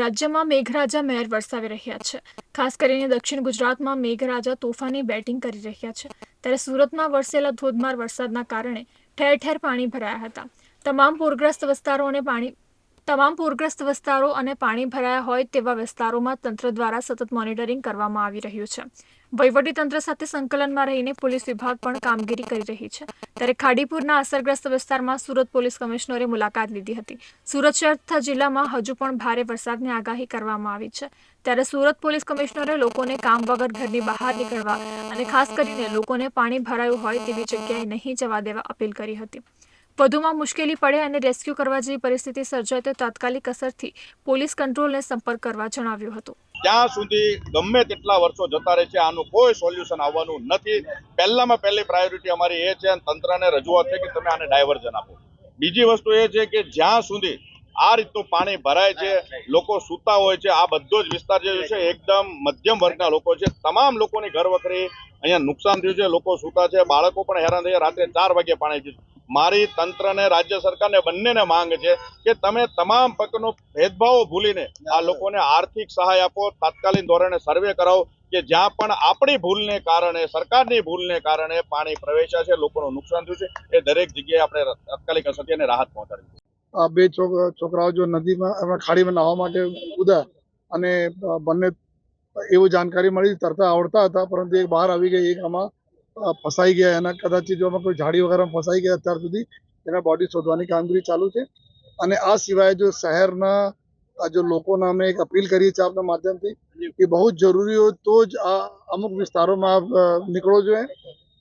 રાજ્યમાં મેઘરાજા મહેર વરસાવી રહ્યા છે. ખાસ કરીને દક્ષિણ ગુજરાતમાં મેઘરાજા તોફાની બેટિંગ કરી રહ્યા છે. ત્યારે સુરતમાં વરસેલા ધોધમાર વરસાદના કારણે ઠેર ઠેર પાણી ભરાયા હતા. તમામ પૂરગ્રસ્ત વિસ્તારો અને પાણી, તમામ પૂરગ્રસ્ત વિસ્તારો અને પાણી ભરાયા હોય તેવા વિસ્તારોમાં તંત્ર દ્વારા સતત મોનિટરિંગ કરવામાં આવી રહ્યું છે. વહીવટી તંત્ર સાથે સંકલનમાં રહીને પોલીસ વિભાગ પણ કામગીરી કરી રહી છે. ત્યારે ખાડીપુરના અસરગ્રસ્ત વિસ્તારમાં સુરત પોલીસ કમિશનરે મુલાકાત લીધી હતી. સુરત શહેર તથા જિલ્લામાં હજુ પણ ભારે વરસાદની આગાહી કરવામાં આવી છે. ત્યારે સુરત પોલીસ કમિશનરે લોકોને કામ વગર ઘરની બહાર નીકળવા અને ખાસ કરીને લોકોને પાણી ભરાયું હોય તેવી જગ્યાએ નહીં જવા દેવા અપીલ કરી હતી. વધુમાં મુશ્કેલી પડે અને રેસ્ક્યુ કરવા જેવી પરિસ્થિતિ સર્જાય તો તાત્કાલિક અસરથી પોલીસ કંટ્રોલને સંપર્ક કરવા જણાવ્યું હતું. ત્યાં સુધી ગમે તેટલા વર્ષો જતા રહે છે, આનું કોઈ સોલ્યુશન આવવાનું નથી. પહેલામાં પહેલી પ્રાયોરિટી અમારી એ છે અને તંત્રને રજૂઆત છે કે તમે આને ડાયવર્ઝન આપો. બીજી વસ્તુ એ છે કે જ્યાં સુધી આ રીતનું પાણી ભરાય છે, લોકો સૂતા હોય છે, આ બધો જ વિસ્તાર જે છે, એકદમ મધ્યમ વર્ગના લોકો છે. તમામ લોકોની ઘર વખરી અહીંયા નુકસાન થયું છે, લોકો સૂતા છે, બાળકો પણ હેરાન થયા, રાત્રે ચાર વાગે પાણી મારી તંત્રને રાજ્ય સરકારને બંનેને માંગ છે કે તમે તમામ પ્રકારનો ભેદભાવો ભૂલીને આ લોકોને આર્થિક સહાય આપો તાત્કાલિક ધોરણે સર્વે કરાવો કે જ્યાં પણ આપણી ભૂલને કારણે સરકારની ભૂલને કારણે પાણી પ્રવેશ્યા છે લોકોનું નુકસાન થયું છે એ દરેક જગ્યાએ આપણે તાત્કાલિક અસરથી એને રાહત પહોંચાડી આ બે છોક છોકરાઓ જો નદીમાં ખાડીમાં નાહવા માટે કૂદ્યા અને બંને એવું જાણકારી મળી તરતા આવડતા હતા પરંતુ એક બહાર આવી ગઈ એક આમાં ફસાઈ ગયા. એના કદાચ જો કોઈ ઝાડી વગેરેમાં ફસાઈ ગયા અત્યાર સુધી એના બોડી શોધવાની કામગીરી ચાલુ છે. અને આ સિવાય જો શહેરના જો લોકોના અમે એક અપીલ કરીએ છીએ આપના માધ્યમથી કે બહુ જ જરૂરી હોય તો જ આ અમુક વિસ્તારોમાં નીકળવો જોઈએ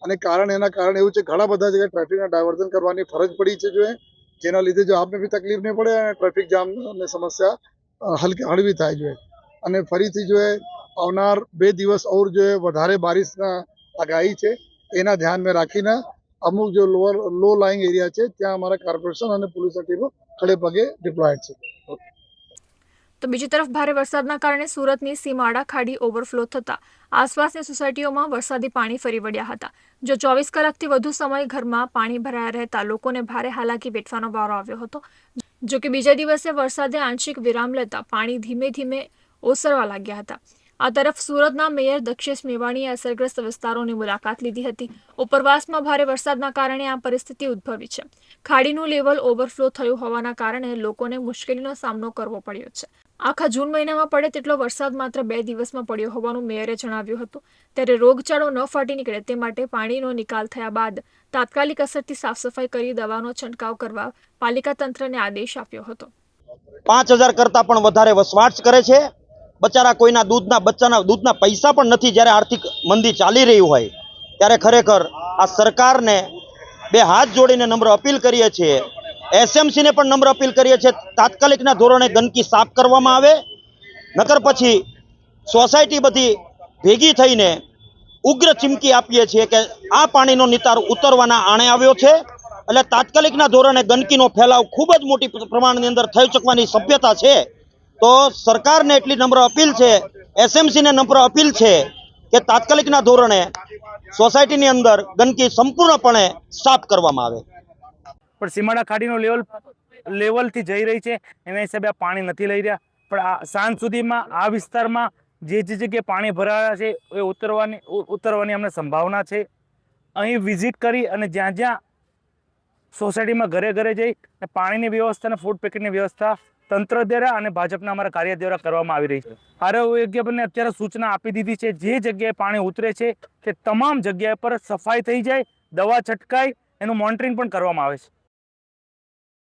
અને કારણ એના કારણ એવું છે ઘણા બધા જગ્યાએ ટ્રાફિકના ડાયવર્ઝન કરવાની ફરજ પડી છે જોઈએ જેના લીધે જો આપને બી તકલીફ નહીં પડે અને ટ્રાફિક જામની સમસ્યા હલકી હળવી થાય જોઈએ અને ફરીથી જોઈએ આવનાર બે દિવસ ઓર જોઈએ વધારે બારિશના આગાહી છે, એના ધ્યાનમાં રાખીને અમુક જો લોઅર લો લાઇંગ એરિયા છે, ત્યાં અમારા કોર્પોરેશન અને પોલીસની ટીમો ખડે પગે ડિપ્લોયડ છે. તો બીજી તરફ ભારે વરસાદના કારણે સુરતની સીમાડા ખાડી ઓવરફ્લો થતા આસપાસની સોસાયટીઓમાં વરસાદી પાણી ફરી વળ્યા હતા. જો ચોવીસ કલાકથી વધુ સમય ઘરમાં પાણી ભરાયા રહેતા લોકોને ભારે હાલાકી વેઠવાનો વારો આવ્યો હતો. જો કે બીજા દિવસે વરસાદે આંશિક વિરામ લેતા પાણી ધીમે ધીમે ઓસરવા લાગ્યા હતા. આ તરફ સુરતના મેયર દક્ષેશ મેવાણીએ અસરગ્રસ્ત વિસ્તારોની મુલાકાત લીધી હતી. ઉપરવાસમાં ભારે વરસાદના કારણે આ પરિસ્થિતિ ઉદ્ભવી છે. ખાડીનું લેવલ ઓવરફ્લો થયું હોવાના કારણે લોકોને મુશ્કેલીનો સામનો કરવો પડ્યો છે. આખા જૂન મહિનામાં પડે તેટલો વરસાદ માત્ર બે દિવસમાં પડ્યો હોવાનું મેયરે જણાવ્યું હતું. ત્યારે રોગચાળો ન ફાટી નીકળે તે માટે પાણીનો નિકાલ થયા બાદ તાત્કાલિક અસરથી સાફસફાઈ કરી દવાનો છંટકાવ કરવા પાલિકા તંત્રને આદેશ આપ્યો હતો. પાંચ હજાર કરતાં પણ વધારે વસવાટ કરે છે. બચારા કોઈના દૂધના, બચ્ચાના દૂધના પૈસા પણ નથી જ્યારે આર્થિક મંદી ચાલી રહી હોય, ત્યારે ખરેખર આ સરકારને બે હાથ જોડીને નમ્ર અપીલ કરીએ છીએ. એસએમસીને પણ નમ્ર અપીલ કરીએ છીએ. તાત્કાલિકના ધોરણે ગંદકી સાફ કરવામાં આવે, નકર પછી સોસાયટી બધી ભેગી થઈને ઉગ્ર ચીમકી આપીએ છીએ કે આ પાણીનો નિતાર ઉતરવાના આણે આવ્યો છે. એટલે તાત્કાલિકના ધોરણે ગંદકીનો ફેલાવ ખૂબ જ મોટી પ્રમાણની અંદર થઈ ચૂકવાની સભ્યતા છે. તો સરકારને એટલી નમ્ર અપીલ છે, એસએમસીને નમ્ર અપીલ છે કે તાત્કાલિકના ધોરણે સોસાયટીની અંદર ગંદકી સંપૂર્ણપણે સાફ કરવામાં આવે. પણ સીમાડા ખાડીનો લેવલ, લેવલથી જઈ રહી છે. એના હિસાબે આ પાણી નથી લઈ રહ્યા. પણ આ સાંજ સુધીમાં આ વિસ્તારમાં જે જે જગ્યાએ પાણી ભરાયા છે, એ ઉતરવાની ઉતરવાની અમને સંભાવના છે. અહીં વિઝિટ કરી અને જ્યાં જ્યાં સોસાયટીમાં ઘરે ઘરે જઈ અને પાણીની વ્યવસ્થા અને ફૂડ પેકેટની વ્યવસ્થા તંત્ર દ્વારા અને ભાજપના અમારા કાર્ય દ્વારા કરવામાં આવી રહી છે. આરોગ્યને અત્યારે સૂચના આપી દીધી છે, જે જગ્યાએ પાણી ઉતરે છે તે તમામ જગ્યાએ પર સફાઈ થઈ જાય, દવા છટકાય, એનું મોનિટરિંગ પણ કરવામાં આવે છે.